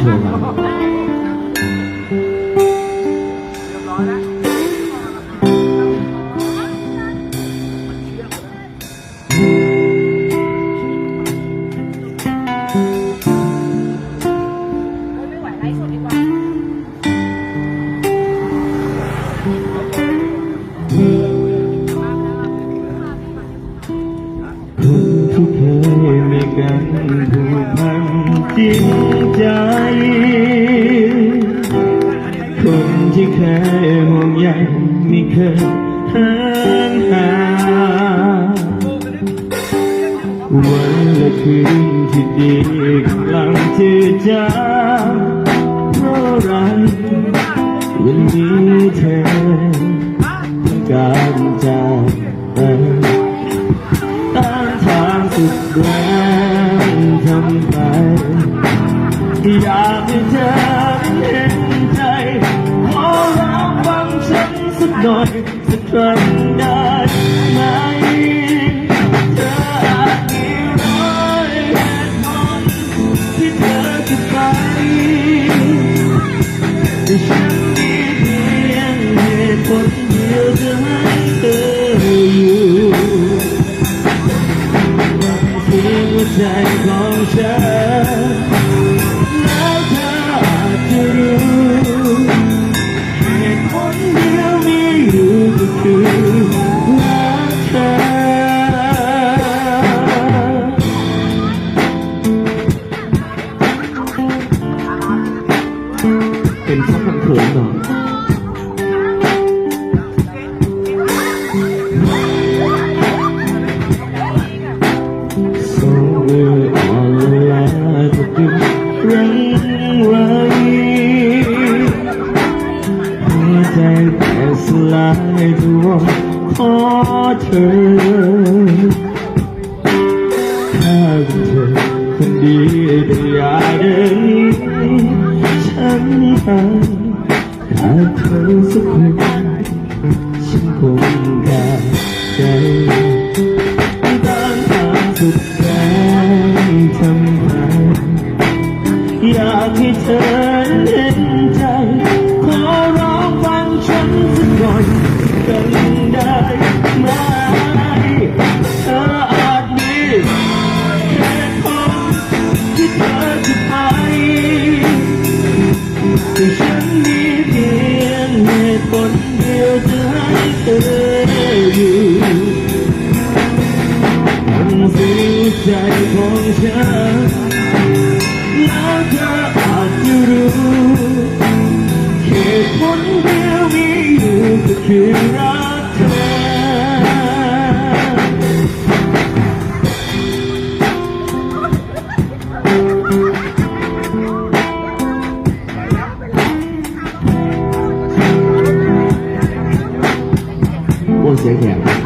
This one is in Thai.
โทรมาไม่ไหวไลฟ์สดดีกว่าคนที่เคยมีกันผูกพันจริงใจ ไม่เคยห่างหา วันและคืนที่ดีกำลังจะจางเพราะรักวันนี้เธอต้องการจากไปต้านทางสุดแรงทำไปอยากให้เธอเห็นใจ หน่อยสักครั้งได้ไหมเธออาจมีร้อยเหตุผลที่เธอจะไปแต่ฉันมีเพียงเหตุผลเดียวจะให้เธออยู่ที่หัวใจของฉัน เป็นชักคำเขินหน่อยสองมืออ่อนล้าจะดึงรั้งไว้หัวใจแตกสลายตัวขอเธอถ้าเป็นเธอคนดีแต่อย่าเดินฉันไป ขาดเธอสักคนฉันคงขาดใจ ของฉันแล้วเธออาจจะรู้เหตุผลเดียวมีอยู่ก็คือรักเธอโอ้เ